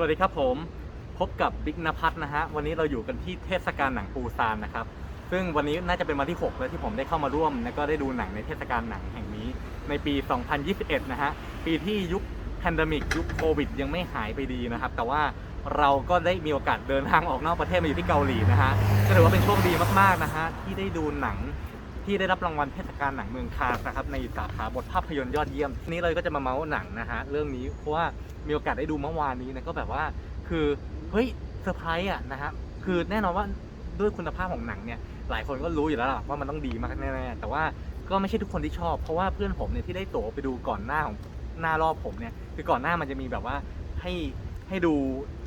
วัสดีครับผมพบกับบิ๊กนภัทรนะฮะวันนี้เราอยู่กันที่เทศกาลหนังปูซานนะครับซึ่งวันนี้น่าจะเป็นวันที่ 6 แล้วที่ผมได้เข้ามาร่วม และก็ได้ดูหนังในเทศกาลหนังแห่งนี้ ในปี 2021 นะฮะปีที่ยุคแพนดมิกยุคโควิด ยังไม่หายไปดีนะครับ แต่ว่าเราก็ได้มีโอกาสเดินทางออกนอกประเทศมาอยู่ที่เกาหลีนะฮะก็ถือว่าเป็นโชคดีมากๆนะฮะที่ได้ดูหนัง ที่ได้รับรางวัลเทศกาลหนังเมืองคานส์นะครับในสาขาบทภาพยนตร์ยอดเยี่ยมทีนี้เราก็จะมาเมาส์หนังนะฮะเรื่องนี้เพราะว่ามีโอกาสได้ดูเมื่อวานนี้นะก็แบบว่าคือเฮ้ยเซอร์ไพรส์อะนะฮะคือแน่นอนว่าด้วยคุณภาพของหนังเนี่ยหลายคนก็รู้อยู่แล้วล่ะว่ามันต้องดีมากแน่ๆแต่ว่าก็ไม่ใช่ทุกคนที่ชอบ เพราะว่าเพื่อนผมเนี่ยที่ได้ตั๋วไปดูก่อนหน้าของหน้ารอบผมเนี่ยคือก่อนหน้ามันจะมีแบบว่าให้ให้ดู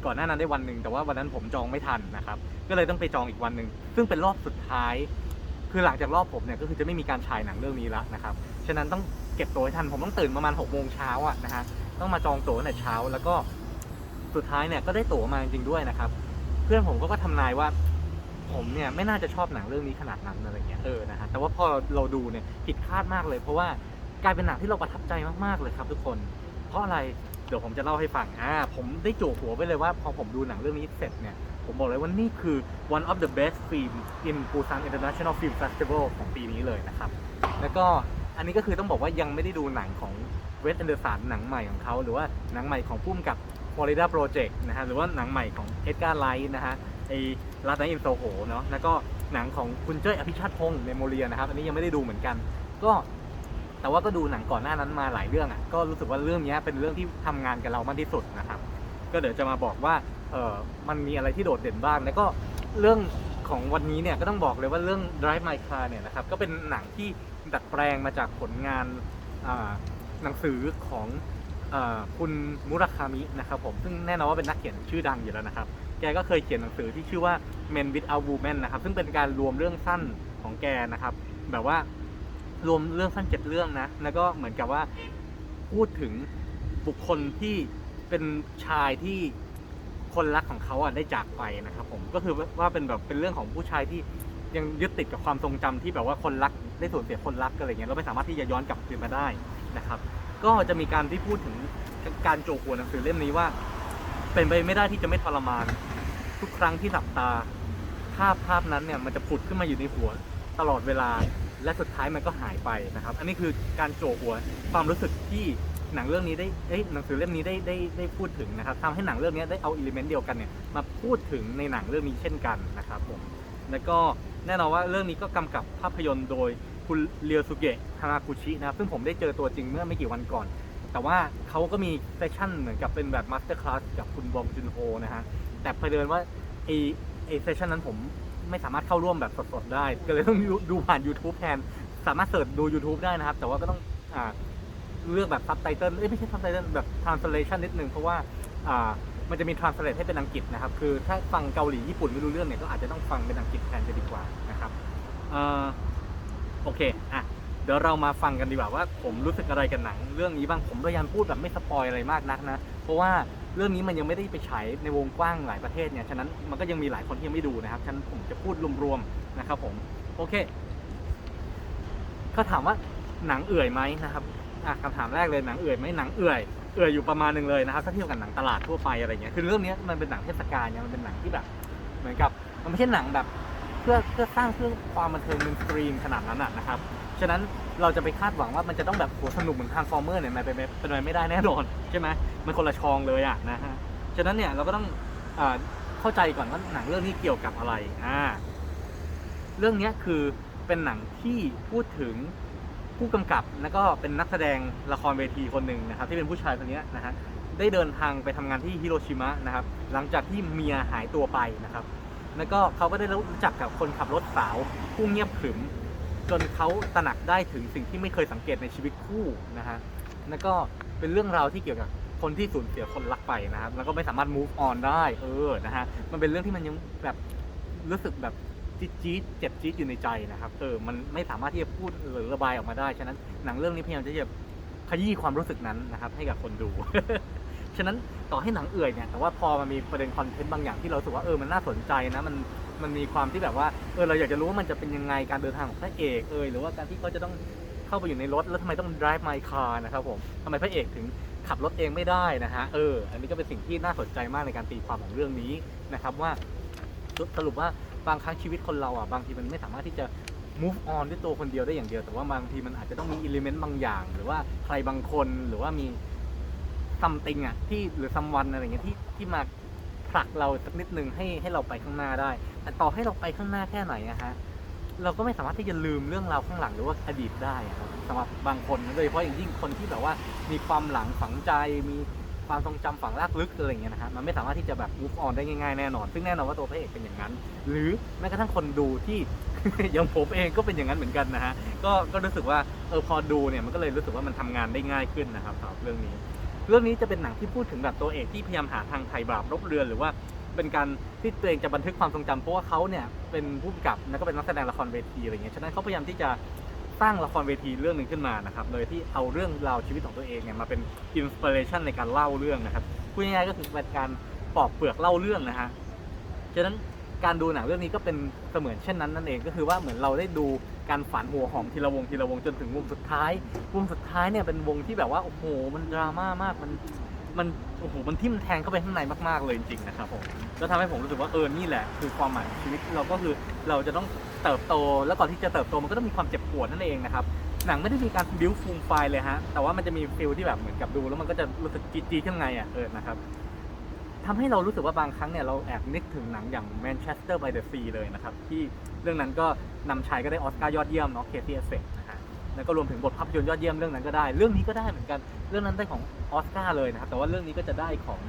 ก่อนหน้านั้นได้วันหนึ่งแต่ว่าวันนั้นผมจองไม่ทันนะครับก็เลยต้องไปจองอีกวันหนึ่งซึ่งเป็นรอบสุดท้าย คือหลังจากรอบผมเนี่ยก็คือจะไม่มีการฉายหนังเรื่องนี้แล้วนะครับ ฉะนั้นต้องเก็บตัวให้ทัน ผมต้องตื่นประมาณ6กโมงเช้าอะนะฮะ ต้องมาจองตั๋วตั้งแต่เช้า แล้วก็สุดท้ายเนี่ยก็ได้ตั๋วมาจริงๆด้วยนะครับ เพื่อนผมก็ก็ทำนายว่า ผมเนี่ยไม่น่าจะชอบหนังเรื่องนี้ขนาดนั้นอะไรเงี้ย เออ นะฮะ แต่ว่าพอเราดูเนี่ยผิดคาดมากเลย เพราะว่ากลายเป็นหนังที่เราประทับใจมากๆเลยครับ ทุกคน เพราะอะไร เดี๋ยวผมจะเล่าให้ฟัง อ่า ผมได้โจกหัวไปเลยว่า พอผมดูหนังเรื่องนี้เสร็จเนี่ย ผมบอกเลยว่านี่คือ one of the best film in Busan International Film Festival ของปีนี้เลยนะครับ แล้วก็อันนี้ก็คือต้องบอกว่ายังไม่ได้ดูหนังของเวส a อนเดอร์สันหนังใหม่ของเขา หรือว่าหนังใหม่ของพุ่มกับ Florida Project นะฮะหรือว่าหนังใหม่ของเอ็ดการ์ไลท์นะฮะไอ้ลาตาอินโซโหเนาะแล้วก็หนังของคุณเจ้ยอภิชาติพงศ์เมโมเรียนะครับ อันนี้ยังไม่ได้ดูเหมือนกัน ก็แต่ว่าก็ดูหนังก่อนหน้านั้นมาหลายเรื่องอะก็รู้สึกว่าเรื่องนี้เป็นเรื่องที่ทำงานกับเรามากที่สุดนะครับ ก็เดี๋ยวจะมาบอกว่า เออมันมีอะไรที่โดดเด่นบ้าง แล้วก็เรื่องของวันนี้เนี่ยก็ต้องบอกเลยว่าเรื่อง Drive My Car เนี่ยนะครับก็เป็นหนังที่ดัดแปลงมาจากผลงานหนังสือของอคุณมุราคามินะครับผมซึ่งแน่นอนว่าเป็นนักเขียนชื่อดังอยู่แล้วนะครับ แกก็เคยเขียนหนังสือที่ชื่อว่า Men Without Women นะครับซึ่งเป็นการรวมเรื่องสั้นของแกนะครับ แบบว่ารวมเรื่องสั้นเจ็ดเรื่องนะ แล้วก็เหมือนกับว่าพูดถึงบุคคลที่เป็นชายที่ คนรักของเขาอะได้จากไปนะครับผมก็คือว่าเป็นแบบเป็นเรื่องของผู้ชายที่ยังยึดติดกับความทรงจำที่แบบว่าคนรักได้สูญเสียคนรักอะไรเงี้ยเราไม่สามารถที่จะย้อนกลับคืนมาได้นะครับ ก็จะมีการที่พูดถึงการโจกหัวหนังสือเล่มนี้ว่า เป็นไปไม่ได้ที่จะไม่ทรมาน ทุกครั้งที่หลับตาภาพภาพนั้นเนี่ยมันจะผุดขึ้นมาอยู่ในหัวตลอดเวลาและสุดท้ายมันก็หายไปนะครับ อันนี้คือการโจกหัวความรู้สึกที่ หนังเรื่องนี้ได้เอ้ยหนังสือเล่มนี้ได้ได้ได้พูดถึงนะครับทำให้หนังเรื่องนี้ได้เอาอิเลเมนต์เดียวกันเนี่ยมาพูดถึงในหนังเรื่องนี้เช่นกันนะครับผมแล้วก็แน่นอนว่าเรื่องนี้ก็กำกับภาพยนตร์โดยคุณเรียวสุเกะฮานากุชินะครับซึ่งผมได้เจอตัวจริงเมื่อไม่กี่วันก่อน แต่ว่าเขาก็มีเซสชั่นเหมือนกับเป็นแบบมาสเตอร์คลาสกับคุณบองจุนโฮนะฮะแต่เผอิญว่าไอไอเซสชั่นนั้นผมไม่สามารถเข้าร่วมแบบสดๆได้ ก็เลยต้องดูดูผ่าน YouTube แทน สามารถเสิร์ชดู YouTube ได้นะครับ แต่ว่าก็ต้องอ่า เลือกแบบซับไตเติลเอ้ยไม่ใช่ซับไตเติลแบบ translation นิดนึงเพราะว่าอ่ามันจะมี translate ให้เป็นอังกฤษนะครับ คือถ้าฟังเกาหลีญี่ปุ่นไม่รู้เรื่องเนี่ยก็อาจจะต้องฟังเป็นอังกฤษแทนจะดีกว่านะครับเอ่อโอเคอะเดี๋ยวเรามาฟังกันดีกว่าว่าผมรู้สึกอะไรกับหนัง เรื่องนี้บ้างผมพยายามพูดแบบไม่สปอยอะไรมากนักนะ เพราะว่าเรื่องนี้มันยังไม่ได้ไปฉายในวงกว้างหลายประเทศเนี่ยฉะนั้นมันก็ยังมีหลายคนที่ยังไม่ดูนะครับฉะนั้นผมจะพูดรวมๆนะครับผมโอเคก็ถามว่าหนังเอื่อยไหมนะครับ อะคำถามแรกเลยหนังเอื่อยไหมหนังเอื่อยเอื่อยอยู่ประมาณหนึ่งเลยนะครับถ้าเทียบกับหนังตลาดทั่วไปอะไรเงี้ยคือเรื่องนี้มันเป็นหนังเทศกาลเนี่ยมันเป็นหนังที่แบบ เหมือนกับมันไม่ใช่หนังแบบ เพื่อเพื่อสร้างเพื่อความบันเทิงมินสตรีมขนาดนั้นอะนะครับฉะนั้นเราจะไปคาดหวังว่ามันจะต้องแบบโหสนุกเหมือนทางฟอร์เมอร์เนี่ยมันเป็นไปเป็นไปไม่ได้แน่นอนใช่ไหมมันคนละชองเลยอะนะฮะฉะนั้นเนี่ยเราก็ต้องเข้าใจก่อนว่าหนังเรื่องนี้เกี่ยวกับอะไรอ่าเรื่องนี้คือเป็นหนังที่พูดถึง ผู้กำกับแล้วก็เป็นนักแสดงละครเวทีคนหนึ่งนะครับที่เป็นผู้ชายคนนี้นะฮะได้เดินทางไปทำงานที่ฮิโรชิมะนะครับหลังจากที่เมียหายตัวไปนะครับแล้วก็เขาก็ได้รู้จักกับคนขับรถสาวผู้เงียบขรึม จนเขาตระหนักได้ถึงสิ่งที่ไม่เคยสังเกตในชีวิตคู่นะฮะแล้วก็เป็นเรื่องราวที่เกี่ยวกับคนที่สูญเสียคนรักไปนะครับแล้วก็ไม่สามารถ move on ได้เออนะฮะมันเป็นเรื่องที่มันยังแบบรู้สึกแบบ จี๊ดจี๊ดเจ็บจี๊ดอยู่ในใจนะครับเออมันไม่สามารถที่จะพูดหรือระบายออกมาได้ ฉะนั้นหนังเรื่องนี้พยายามจะขยี้ความรู้สึกนั้นนะครับ ให้กับคนดู ฉะนั้นต่อให้หนังเอื่อยเนี่ยแต่ว่าพอมันมีประเด็นคอนเทนต์บางอย่างที่เราสึกว่าเออมันน่าสนใจนะมันมันมีความที่แบบว่าเออเราอยากจะรู้ว่ามันจะเป็นยังไงการเดินทางของพระเอกเอยหรือว่าการที่เขาจะต้องเข้าไปอยู่ในรถแล้วทำไมต้อง drive my car นะครับผมทำไมพระเอกถึงขับรถเองไม่ได้นะฮะเออ อันนี้ก็เป็นสิ่งที่น่าสนใจมากในการตีความของเรื่องนี้นะครับว่าสรุปว่า บางครั้งชีวิตคนเราอะบางทีมันไม่สามารถที่จะ move on ด้วยตัวคนเดียวได้อย่างเดียว แต่ว่าบางทีมันอาจจะต้องมี element บางอย่าง หรือว่าใครบางคนหรือว่ามี something อะที่หรือ someone อะไรเงี้ยที่ที่มาผลักเราสักนิดนึงให้ให้เราไปข้างหน้าได้ แต่ต่อให้เราไปข้างหน้าแค่ไหนอะฮะเราก็ไม่สามารถที่จะลืมเรื่องราวข้างหลังหรือว่าอดีตได้ครับสำหรับบางคนโดยเฉพาะอย่างยิ่งคนที่แบบว่ามีความหลังฝังใจมี ความทรงจำฝังรากลึกอะไรเงี้ยนะฮะมันไม่สามารถที่จะแบบ move on ได้ง่ายๆแน่นอน ซึ่งแน่นอนว่าตัวพระเอกเป็นอย่างนั้น หรือแม้กระทั่งคนดูที่ อย่างผมเองก็เป็นอย่างนั้นเหมือนกันนะฮะก็ก็รู้สึกว่าเออพอดูเนี่ยมันก็เลยรู้สึกว่ามันทำงานได้ง่ายขึ้นนะครับสำหรับเรื่องนี้ เรื่องนี้จะเป็นหนังที่พูดถึงแบบตัวเอกที่พยายามหาทางไถ่บาปรบเรือนหรือว่าเป็นการที่ตัวเองจะบันทึกความทรงจำเพราะว่าเขาเนี่ยเป็นผู้กำกับแล้วก็เป็นนักแสดงละครเวทีอะไรเงี้ยฉะนั้นเขาพยายามที่จะ สร้างละครเวทีเรื่องหนึ่งขึ้นมานะครับ โดยที่เอาเรื่องราวชีวิตของตัวเองเนี่ยมาเป็นอินสปิเรชันในการเล่าเรื่องนะครับพูดง่ายๆก็คือเป็นการปอกเปลือกเล่าเรื่องนะฮะฉะนั้นการดูหนังเรื่องนี้ก็เป็นเสมือนเช่นนั้นนั่นเองก็คือว่าเหมือนเราได้ดูการฝันหัวหอมทีละวงทีละวงจนถึงวงสุดท้ายวงสุดท้ายเนี่ยเป็นวงที่แบบว่าโอ้โหมันดราม่ามากมัน มันโอ้โหมันทิ่มแทงเข้าไปข้างในมากๆเลยจริงๆนะครับผมก็ทำให้ผมรู้สึกว่าเออนี่แหละคือความหมายของชีวิตเราก็คือเราจะต้องเติบโต แล้วก่อนที่จะเติบโตมันก็ต้องมีความเจ็บปวดนั่นเองนะครับหนังไม่ได้มีการบิวฟูมไฟล์เลยฮะแต่ว่ามันจะมีฟิลที่แบบเหมือนกับดู แล้วมันก็จะรู้สึกจีจีข้างในอะเออนะครับทำให้เรารู้สึกว่าบางครั้งเนี่ยเราแอบนึกถึงหนังอย่าง Manchester by the Sea เลยนะครับ ที่เรื่องนั้นก็นำชายก็ได้ออสการ์ยอดเยี่ยมเนาะเคที่เอฟเฟกนะฮะ แล้วก็รวมถึงบทภาพยนตร์ยอดเยี่ยมเรื่องนั้นก็ได้ เรื่องนี้ก็ได้เหมือนกัน เรื่องนั้นได้ของออสการ์เลยนะครับ แต่ว่าเรื่องนี้ก็จะได้ของ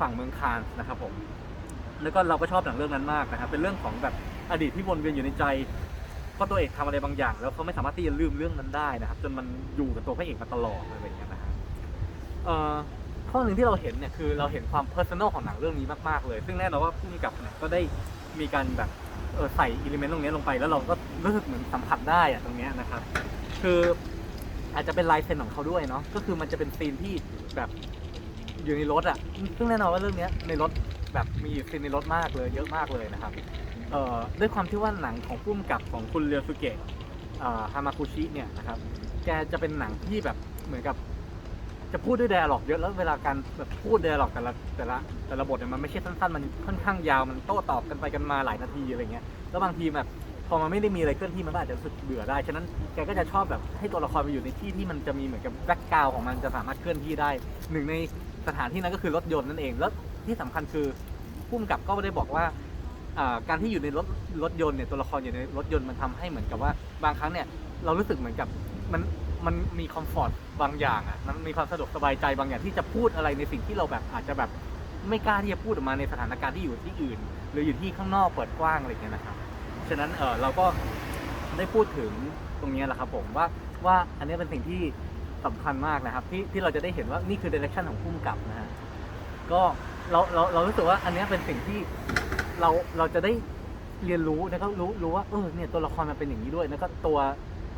ฝั่งเมืองคานส์นะครับผม แล้วก็เราก็ชอบหนังเรื่องนั้นมากนะครับ เป็นเรื่องของแบบอดีตที่วนเวียนอยู่ในใจเพราะตัวเอกทำอะไรบางอย่าง แล้วเขาไม่สามารถที่จะลืมเรื่องนั้นได้นะครับ จนมันอยู่กับตัวพระเอกมาตลอดอะไรอย่างเงี้ยนะฮะเออข้อหนึ่งที่เราเห็นเนี่ยคือเราเห็นความเพอร์ซันอลของหนังเรื่องนี้มากๆเลย ซึ่งแน่นอนว่าผู้กำกับเนี่ยก็ได้มีการแบบใส่อิเลเมนต์ตรงนี้ลงไป แล้วเราก็รู้สึกเหมือนสัมผัสได้อะตรงเนี้ยนะครับ คืออาจจะเป็นลายเซ็นของเขาด้วยเนาะก็คือมันจะเป็นซีนที่แบบอยู่ในรถอะซึ่งแน่นอนว่าเรื่องเนี้ยในรถแบบมีซีนในรถมากเลยเยอะมากเลยนะครับเอ่อด้วยความที่ว่าหนังของพุ่มกับของคุณเรียวสุเกะฮามากุชิเนี่ยนะครับแกจะเป็นหนังที่แบบเหมือนกับจะพูดด้วยไดอะล็อกเยอะแล้วเวลาการแบบพูดไดอะล็อกแต่ละแต่ละแต่ละบทเนี่ยมันไม่ใช่สั้นๆ มันค่อนข้างยาวมันโต้ตอบกันไปกันมาหลายนาทีอะไรเงี้ยแล้วบางทีแบบ พอมันไม่ได้มีอะไรเคลื่อนที่มันก็อาจจะรู้สึกเบื่อได้ฉะนั้นแกก็จะชอบแบบให้ตัวละครไปอยู่ในที่ที่มันจะมีเหมือนกับแบ็กกราวของมันจะสามารถเคลื่อนที่ได้หนึ่งในสถานที่นั้นก็คือรถยนต์นั่นเองแล้วที่สำคัญคือผู้กำกับก็ได้บอกว่าการที่อยู่ในรถรถยนต์เนี่ยตัวละครอยู่ในรถยนต์มันทำให้เหมือนกับว่าบางครั้งเนี่ยเรารู้สึกเหมือนกับมันมันมีคอมฟอร์ตบางอย่างอะมันมีความสะดวกสบายใจบางอย่างที่จะพูดอะไรในสิ่งที่เราแบบอาจจะแบบไม่กล้าที่จะพูดออกมาในสถานการณ์ที่อยู่ที่อื่น หรืออยู่ที่ข้างนอกเปิดกว้างอะไรเงี้ยนะครับ ฉะนั้นเออเราก็ได้พูดถึงตรงนี้แหละครับผมว่าว่าอันนี้เป็นสิ่งที่สำคัญมากนะครับ ที่ที่เราจะได้เห็นว่านี่คือเดเรคชั่นของผู้กำกับนะฮะก็เราเราเรารู้สึกว่าอันนี้เป็นสิ่งที่เราเราจะได้เรียนรู้แล้วก็รู้รู้ว่าเออเนี่ยตัวละครมันเป็นอย่างนี้ด้วย แล้วก็ตัว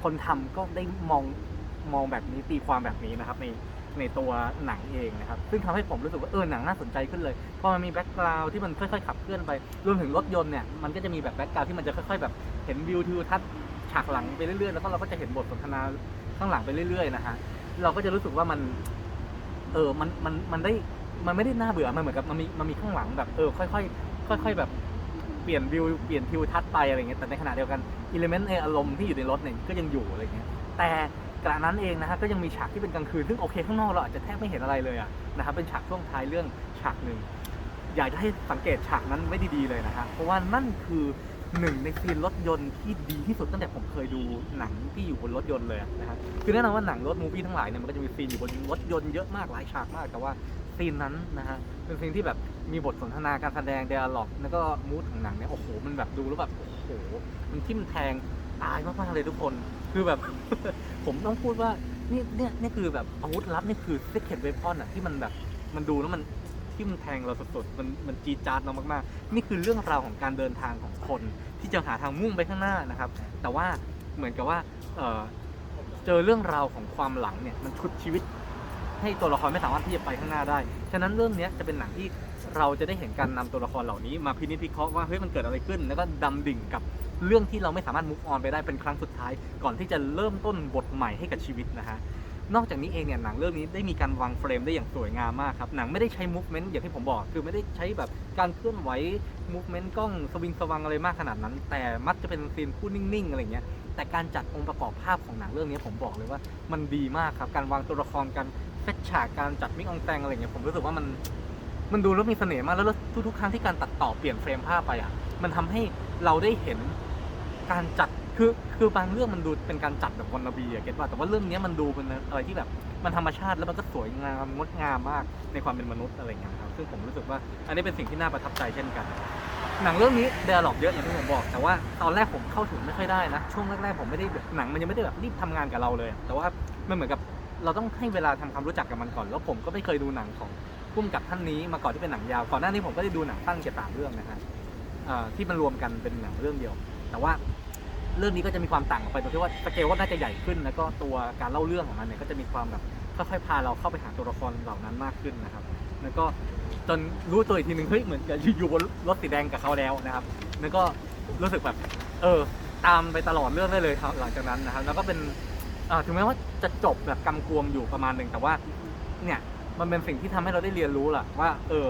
คนทำก็ได้มองมองแบบนี้ตีความแบบนี้นะครับใน ในตัวหนังเองนะครับ ซึ่งทำให้ผมรู้สึกว่าเออหนังน่าสนใจขึ้นเลยพอมันมีแบ็กกราวด์ที่มันค่อยๆขับเคลื่อนไปรวมถึงรถยนต์เนี่ยมันก็จะมีแบบแบ็กกราวด์ที่มันจะค่อยๆแบบเห็นวิวทิวทัศน์ฉากหลังไปเรื่อยๆแล้วก็เราก็จะเห็นบทสนทนาข้างหลังไปเรื่อยๆนะฮะเราก็จะรู้สึกว่ามันเออมันมันมันได้มันไม่ได้น่าเบื่อมันเหมือนกับมันมีมันมีข้างหลังแบบเออค่อยๆค่อย ๆแบบเปลี่ยนวิวเปลี่ยนทิวทัศน์ไปอะไรเงี้ยแต่ในขณะเดียวกันอิเลเมนต์ในอารมณ์ที่อยู่ในรถเนี่ยก็ยังอยู่อะไรเงี้ยแต่ กระนั้นเองนะฮะก็ยังมีฉากที่เป็นกลางคืนซึ่งโอเคข้างนอกเราอาจจะแทบไม่เห็นอะไรเลยอะนะครับเป็นฉากช่วงท้ายเรื่องฉากหนึ่งอยากจะให้สังเกตฉากนั้นไว้ดีๆเลยนะฮะเพราะว่านั่นคือหนึ่งในซีนรถยนต์ที่ดีที่สุดตั้งแต่ผมเคยดูหนังที่อยู่บนรถยนต์เลยอะนะฮะคือแน่นอนว่าหนังรถมูฟี่ทั้งหลายเนี่ยมันก็จะมีซีนอยู่บนรถยนต์เยอะมากหลายฉากมากแต่ว่าซีนนั้นนะฮะเป็นซีนที่แบบมีบทสนทนาการแสดงเดอะล็อกแล้วก็มูดของหนังเนี่ยโอ้โหมันแบบดูแล้วแบบโอ้โหมันทิ่มแทงตายมากๆเลยทุกคน คือแบบ ผมต้องพูดว่านี่เนี่ยนี่คือแบบอาวุธลับนี่คือ secret weapon อะที่มันแบบมันดูแล้วมันทิ่มันแทงเราสดๆมันมันจีจาดเรามากๆ นี่คือเรื่องราวของการเดินทางของคนที่จะหาทางมุ่งไปข้างหน้านะครับ แต่ว่าเหมือนกับว่าเออเจอเรื่องราวของความหลังเนี่ยมันชุดชีวิต ให้ตัวละครไม่สามารถที่จะไปข้างหน้าได้ ฉะนั้นเรื่องนี้จะเป็นหนังที่เราจะได้เห็นการนำตัวละครเหล่านี้มาพินิจพิเคราะห์ว่าเฮ้ยมันเกิดอะไรขึ้น แล้วก็ดำดิ่งกับ เรื่องที่เราไม่สามารถ move on ไปได้เป็นครั้งสุดท้าย ก่อนที่จะเริ่มต้นบทใหม่ให้กับชีวิตนะฮะนอกจากนี้เองเนี่ยหนังเรื่องนี้ได้มีการวางเฟรมได้อย่างสวยงามมากครับหนังไม่ได้ใช้ movement อย่างที่ผมบอก คือไม่ได้ใช้แบบการเคลื่อนไหว movement กล้องสวิงสวังอะไรมากขนาดนั้น แต่มักจะเป็นซีนพูดนิ่งๆอะไรเงี้ยแต่การจัดองค์ประกอบภาพของหนังเรื่องนี้ผมบอกเลยว่ามันดีมากครับการวางตัวละครการเซตฉากการจัดมิกองแตงอะไรเงี้ยผมรู้สึกว่ามันมันดูแล้วมีเสน่ห์มากแล้วทุกๆครั้งที่การตัดต่อเปลี่ยนเฟรมภาพไปอะมันทำให้เราได้เห็น การจัดคือคือบางเรื่องมันดูเป็นการจัดแบบวันนบีอะเก็ตว่าแต่ว่าเรื่องนี้มันดูเป็นอะไรที่แบบมันธรรมชาติแล้วมันก็สวยงามงดงามมากในความเป็นมนุษย์อะไรอย่างเงี้ยครับซึ่งผมรู้สึกว่าอันนี้เป็นสิ่งที่น่าประทับใจเช่นกัน หนังเรื่องนี้เดลล็อกเยอะอย่างที่ผมบอก แต่ว่าตอนแรกผมเข้าถึงไม่ค่อยได้นะ ช่วงแรกๆผมไม่ได้แบบหนังมันยังไม่ได้แบบรีบทำงานกับเราเลย แต่ว่ามันเหมือนกับเราต้องให้เวลาทำความรู้จักกับมันก่อน แล้วผมก็ไม่เคยดูหนังของพุ่มกับท่านนี้มาก่อนที่เป็นหนังยาวก่อนหน้านี้ผมก็ได้ดูหนังสั้นเกี่ยวกับเรื่องนะฮะที่มันรวมกันเป็นหนังเรื่องเดียว แต่ว่าเรื่องนี้ก็จะมีความต่างออกไปตรงที่ว่าสเกลก็น่าจะใหญ่ขึ้น แล้วก็ตัวการเล่าเรื่องของมันเนี่ยก็จะมีความแบบค่อยๆพาเราเข้าไปหาตัวละครเหล่านั้นมากขึ้นนะครับ แล้วก็จนรู้ตัวอีกทีหนึ่งเฮ้ยเหมือนกับอยู่บนรถสีแดงกับเขาแล้วนะครับ แล้วก็รู้สึกแบบ เออ ตามไปตลอดเรื่องได้เลยครับหลังจากนั้นนะครับ แล้วก็เป็นถึงแม้ว่าจะจบแบบกำกวมอยู่ประมาณหนึ่งแต่ว่า เนี่ยมันเป็นสิ่งที่ทำให้เราได้เรียนรู้แหละว่า เออ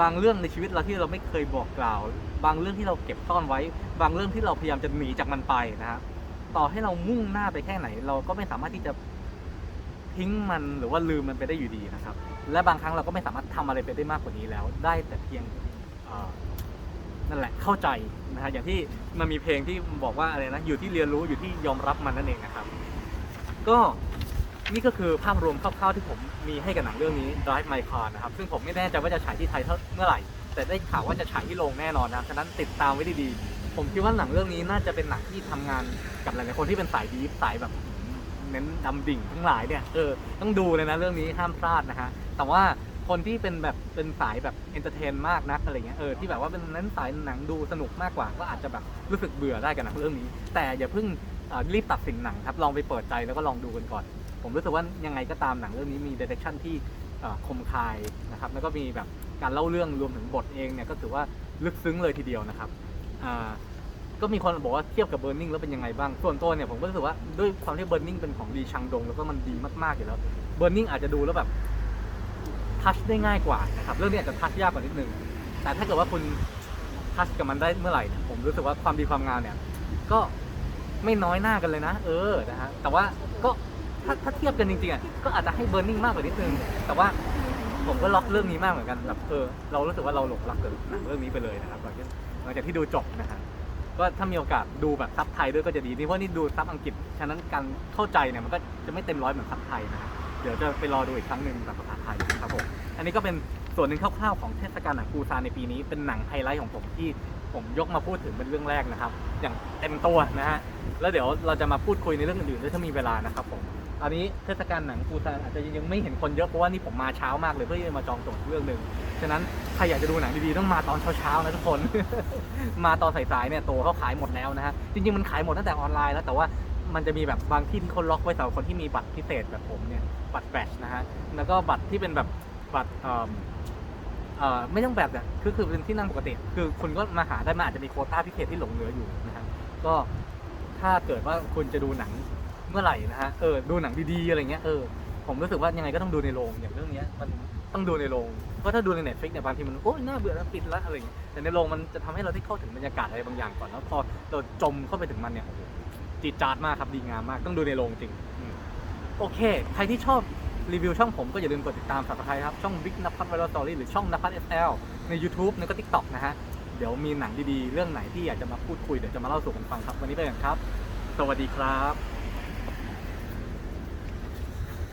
บางเรื่องในชีวิตเราที่เราไม่เคยบอกกล่าว บางเรื่องที่เราเก็บซ่อนไว้ บางเรื่องที่เราพยายามจะหนีจากมันไปนะฮะต่อให้เรามุ่งหน้าไปแค่ไหน เราก็ไม่สามารถที่จะทิ้งมันหรือว่าลืมมันไปได้อยู่ดีนะครับ และบางครั้งเราก็ไม่สามารถทำอะไรไปได้มากกว่านี้แล้ว ได้แต่เพียงนั่นแหละเข้าใจนะฮะอย่างที่มันมีเพลงที่บอกว่าอะไรนะอยู่ที่เรียนรู้อยู่ที่ยอมรับมันนั่นเองนะครับ ก็ นี่ก็คือภาพรวมคร่าวๆที่ผมมีให้กับหนังเรื่องนี้ Drive My Car นะครับ ซึ่งผมไม่แน่ใจว่าจะฉายที่ไทยเท่าเมื่อไหร่ แต่ได้ข่าวว่าจะฉายที่โรงแน่นอนนะฉะนั้นติดตามไว้ดีๆ ผมคิดว่าหนังเรื่องนี้น่าจะเป็นหนังที่ทำงานกับหลายๆคนที่เป็นสายดีฟสายแบบเน้นดำดิ่งทั้งหลายเนี่ย เออ ต้องดูเลยนะเรื่องนี้ห้ามพลาดนะฮะ แต่ว่าคนที่เป็นแบบเป็นสายแบบเอนเตอร์เทนมากนักอะไรเงี้ย เออ ที่แบบว่าเป็นเน้นสายหนังดูสนุกมากกว่า ก็อาจจะแบบรู้สึกเบื่อได้กับหนังเรื่องนี้ แต่อย่าเพิ่งรีบตัดสินหนังครับ ลองไปเปิดใจแล้วก็ลองดูกันก่อน ผมรู้สึกว่ายังไงก็ตามหนังเรื่องนี้มีเดเรคชั่นที่คมคายนะครับแล้วก็มีแบบการเล่าเรื่องรวมถึงบทเองเนี่ยก็ถือว่าลึกซึ้งเลยทีเดียวนะครับก็มีคนบอกว่าเทียบกับเบ r ร์ i ิ g แล้วเป็นยังไงบ้าง ส่วนตัวเนี่ยผมก็รู้สึกว่าด้วยความที่เบ r ร์ i ิ g เป็นของดีชังดง แล้วก็มันดีมากๆอยู่แล้วเบ r ร์ i ิ g อาจจะดูแล้วแบบทัชได้ง่ายกว่านะครับเรื่องนี้อาจจะทัชยากกว่านิดนึง แต่ถ้าเกิดว่าคุณทัชกับมันได้เมื่อไหร่เนี่ยผมรู้สึกว่าความดีความงามเนี่ย ก็ไม่น้อยหน้ากันเลยนะ เออนะฮะแต่ว่าก็ ถ้าถ้าเทียบกันจริงๆอะก็อาจจะให้เบ r ร์ i ิ g มากกว่านิดนึงแต่ว่าผมก็ล็อกเรื่องนี้มากเหมือนกันแบบเออเรารู้สึกว่าเราหลงรักกับหนังเรื่องนี้ไปเลยนะครับหลังจากหลังจากที่ดูจบนะฮะก็ถ้ามีโอกาสดูแบบซับไทยด้วยก็จะดีนี่เพราะนี่ดูซับอังกฤษฉะนั้นการเข้าใจเนี่ยมันก็จะไม่เต็มร้อยเหมือนซับไทยนะฮะเดี๋ยวจะไปรอดูอีกครั้งหนึ่งแบบภาษาไทยนะครับผมอันนี้ก็เป็นส่วนหนึ่งคร่าวๆของเทศกาลหนังปูซานในปีนี้เป็นหนังไฮไลท์ของผมที่ผมยกมาพูดถึงเป็นเรื่องแรกนะครับ อย่างเต็มตัวนะฮะแล้วเดี๋ยวเราจะมาพูดคุยในเรื่องอื่นๆด้วยถ้ามีเวลานะครับผม อันนี้เทศกาลหนังปูซานอาจจะยังไม่เห็นคนเยอะเพราะว่านี่ผมมาเช้ามากเลยเพื่อที่จะมาจองตั๋วเรื่องหนึ่งฉะนั้นใครอยากจะดูหนังดีๆต้องมาตอนเช้าๆนะทุกคน มาตอนสายๆเนี่ยตัวเขาขายหมดแล้วนะฮะจริงๆมันขายหมดตั้งแต่ออนไลน์แล้วแต่ว่ามันจะมีแบบบางที่ที่เขาล็อกไว้สำหรับคนที่มีบัตรพิเศษแบบผมเนี่ยบัตรแบชนะฮะแล้วก็บัตรที่เป็นแบบบัตรเอ่อออไม่ต้องแบบเนี่ยคือคือเป็นที่นั่งปกติ คือคุณก็มาหาได้มาอาจจะมีโคต้าพิเศษที่หลงเหลืออยู่นะฮะก็ถ้าเกิดว่าคุณจะดูหนัง เมื่อไหร่นะฮะเออดูหนังดีๆอะไรเงี้ยเออผมรู้สึกว่ายังไงก็ต้องดูในโรงอย่างเรื่องเนี้ยมันต้องดูในโรงเพราะถ้าดูในเน็ตฟลิกเนี่ยบางทีมันโอ้ยน่าเบื่อแล้วปิดละอะไรเงี้ยแต่ในโรงมันจะทำให้เราได้เข้าถึงบรรยากาศอะไรบางอย่างก่อนแล้วพอเราจมเข้าไปถึงมันเนี่ยจีดจาดมากครับดีงามมากต้องดูในโรงจริงโอเค ใครที่ชอบรีวิวช่องผมก็อย่าลืมกดติดตามสับสไครครับ ช่อง Big นภัทรไวรัลสตอรี่หรือช่องนภัทร SL ใน YouTube แล้วก็ TikTok นะฮะ เดี๋ยวมีหนังดีๆ เรื่องไหนที่อยากจะมาพูดคุย เดี๋ยวจะมาเล่าสู่กันฟังครับ วันนี้ไปกันครับ สวัสดีครับ